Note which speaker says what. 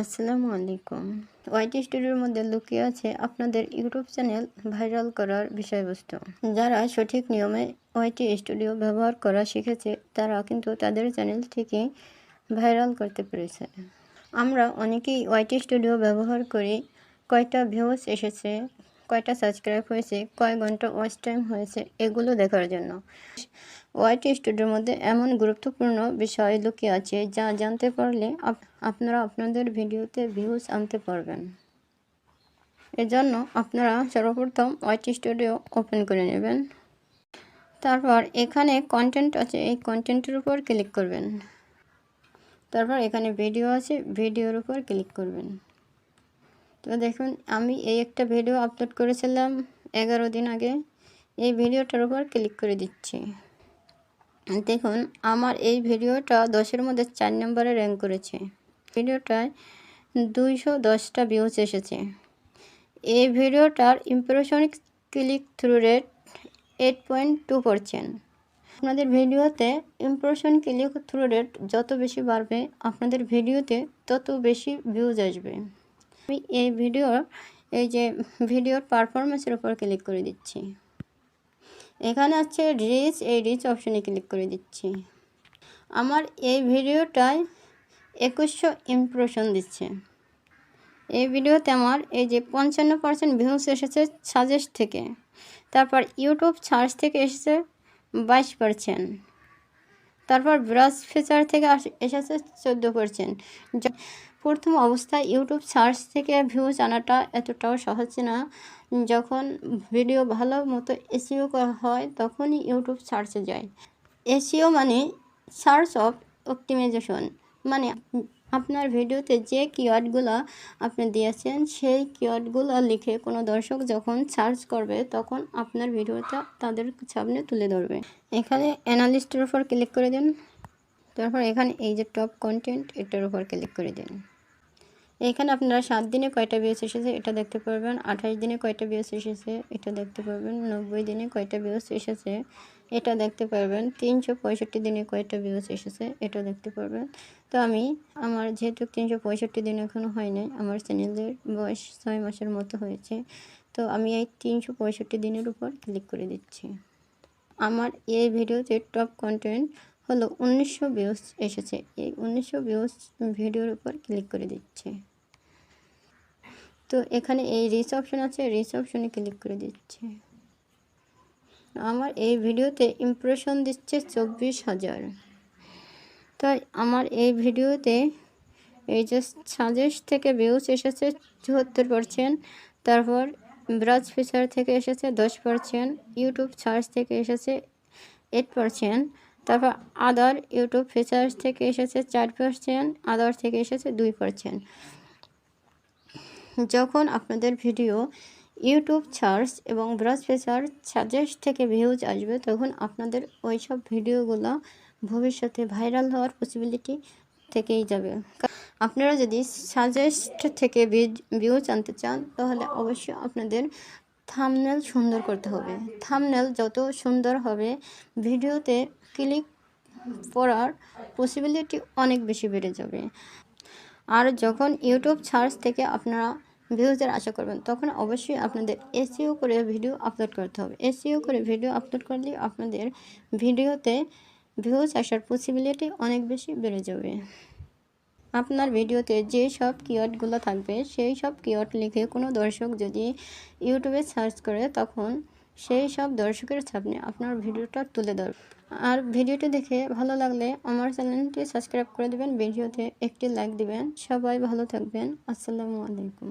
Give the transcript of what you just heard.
Speaker 1: আসসালামু আলাইকুম। ওয়াইটি স্টুডিওর মধ্যে লুকিয়ে আছে আপনাদের ইউটিউব চ্যানেল ভাইরাল করার বিষয়বস্তু। যারা সঠিক নিয়মে ওয়াইটি স্টুডিও ব্যবহার করা শিখেছে, তারা কিন্তু তাদের চ্যানেল থেকে ভাইরাল করতে পেরেছে। আমরা অনেকেই ওয়াইটি স্টুডিও ব্যবহার করি কয়টা ভিউজ এসেছে কয়টা সাবস্ক্রাইব হয়েছে, কয় ঘণ্টা ওয়াচ টাইম হয়েছে, এগুলো দেখার জন্য। ওয়াইটি স্টুডিওর মধ্যে এমন গুরুত্বপূর্ণ বিষয় লুকিয়ে আছে যা জানতে পারলে আপনারা আপনাদের ভিডিওতে ভিউজ আনতে পারবেন। এজন্য আপনারা সর্বপ্রথম ওয়াইটি স্টুডিও ওপেন করে নেবেন। তারপর এখানে কন্টেন্ট আছে, এই কন্টেন্টের উপর ক্লিক করবেন। তারপর এখানে ভিডিও আছে ভিডিওর উপর ক্লিক করবেন। তো দেখুন, আমি এই একটা ভিডিও আপলোড করেছিলাম এগারো দিন আগে। এই ভিডিওটার উপর ক্লিক করে দিচ্ছি। দেখুন, আমার এই ভিডিওটা দশের মধ্যে চার নম্বরে র্যাঙ্ক করেছে। ভিডিওটায় দুইশো দশটা ভিউজ এসেছে। এই ভিডিওটার ইমপ্রেশনিক click through rate eight point two percent আপনাদের ভিডিওতে ইমপ্রেশন ক্লিক থ্রু রেট যত বেশি বাড়বে, আপনাদের ভিডিওতে তত বেশি ভিউজ আসবে। আমি এই ভিডিওর, এই যে ভিডিওর পারফরমেন্সের উপর ক্লিক করে দিচ্ছি। এখানে আছে রিচ এই রিচ অপশনে ক্লিক করে দিচ্ছি। আমার এই ভিডিওটায় একুশশো ইমপ্রেশন দিচ্ছে। এই ভিডিওতে আমার এই যে পঞ্চান্ন পার্সেন্ট ভিউস এসেছে সাজেস্ট থেকে। তারপর ইউটিউব সার্চ থেকে এসেছে বাইশ পার্সেন্ট তারপর ব্রাশ ফিচার থেকে এসেছে চোদ্দ পার্সেন্ট প্রথম অবস্থায় ইউটিউব সার্চ থেকে ভিউজ আনাটা এতটাও সহজ না। যখন ভিডিও ভালো মতো এসিও করা হয়, তখনই ইউটিউব সার্চে যায়। এসিও মানে সার্চ অফ অপটিমাইজেশন। মানে আপনার ভিডিওতে যে কিওয়ার্ডগুলো আপনি দিয়েছেন, সেই কিওয়ার্ডগুলো লিখে কোনো দর্শক যখন সার্চ করবে, তখন আপনার ভিডিওটা তাদের সামনে তুলে ধরবে। এখানে অ্যানালিস্টের উপর ক্লিক করে দিন। তারপর এখানে এই যে টপ কন্টেন্ট এটার উপর ক্লিক করে দিন। এখানে আপনারা সাত দিনে কয়টা বিএস এসেছে এটা দেখতে পারবেন, আঠাশ দিনে কয়টা বিএস এসেছে এটা দেখতে পারবেন, নব্বই দিনে কয়টা বিএস এসেছে এটা দেখতে পারবেন, তিনশো পঁয়ষট্টি দিনে কয়টা বিএস এসেছে এটা দেখতে পারবেন। তো আমি আমার যেহেতু তিনশো পঁয়ষট্টি দিন এখনও হয়নি আমার চ্যানেলের বয়স ছয় মাসের মতো হয়েছে, তো আমি এই তিনশো পঁয়ষট্টি দিনের উপর ক্লিক করে দিচ্ছি। আমার এই ভিডিওতে টপ কন্টেন্ট হলো উনিশশো ভিউস এসেছে। এই উনিশশো ভিউস ভিডিওর উপর ক্লিক করে দিচ্ছে। তো এখানে এই রিচ অপশন আছে রিচ অপশনে ক্লিক করে দিচ্ছে। আমার এই ভিডিওতে ইমপ্রেশন দিচ্ছে চব্বিশ হাজার। তাই আমার এই ভিডিওতে এই যে সাজেস্ট থেকে ভিউস এসেছে, চুয়াত্তর পারসেন্ট তারপর ব্রাজ ফিচার থেকে এসেছে দশ পারসেন্ট ইউটিউব সার্চ থেকে এসেছে এইট পারসেন্ট তারপর আদার ইউটিউব ফিচার্স থেকে এসেছে চার পার্সেন্ট আদার থেকে এসেছে দুই পার্সেন্ট যখন আপনাদের ভিডিও ইউটিউব সার্চ এবং ব্রাশ ফিচার সাজেস্ট থেকে ভিউজ আসবে, তখন আপনাদের ওই সব ভিডিওগুলো ভবিষ্যতে ভাইরাল হওয়ার পসিবিলিটি থেকেই যাবে। আপনারা যদি সাজেস্ট থেকে ভিউজ আনতে চান, তাহলে অবশ্যই আপনাদের থামনেল সুন্দর করতে হবে। থামনেল যত সুন্দর হবে, ভিডিওতে ক্লিক করার পসিবিলিটি অনেক বেশি বেড়ে যাবে। আর যখন ইউটিউব সার্চ থেকে আপনারা ভিউজের আশা করবেন, তখন অবশ্যই আপনাদের এসিও করে ভিডিও আপলোড করতে হবে। এসিও করে ভিডিও আপলোড করলে আপনাদের ভিডিওতে ভিউজ আসার পসিবিলিটি অনেক বেশি বেড়ে যাবে। আপনার ভিডিওতে যে সব কিওয়ার্ডগুলো থাকবে, সেই সব কিওয়ার্ড লিখে কোনো দর্শক যদি ইউটিউবে সার্চ করে, তখন সেই সব দর্শকের সামনে আপনার ভিডিওটা তুলে ধর আর ভিডিওটি দেখে ভালো লাগলে আমার চ্যানেলটি সাবস্ক্রাইব করে দেবেন, ভিডিওতে একটি লাইক দিবেন। সবাই ভালো থাকবেন। আসসালামু আলাইকুম।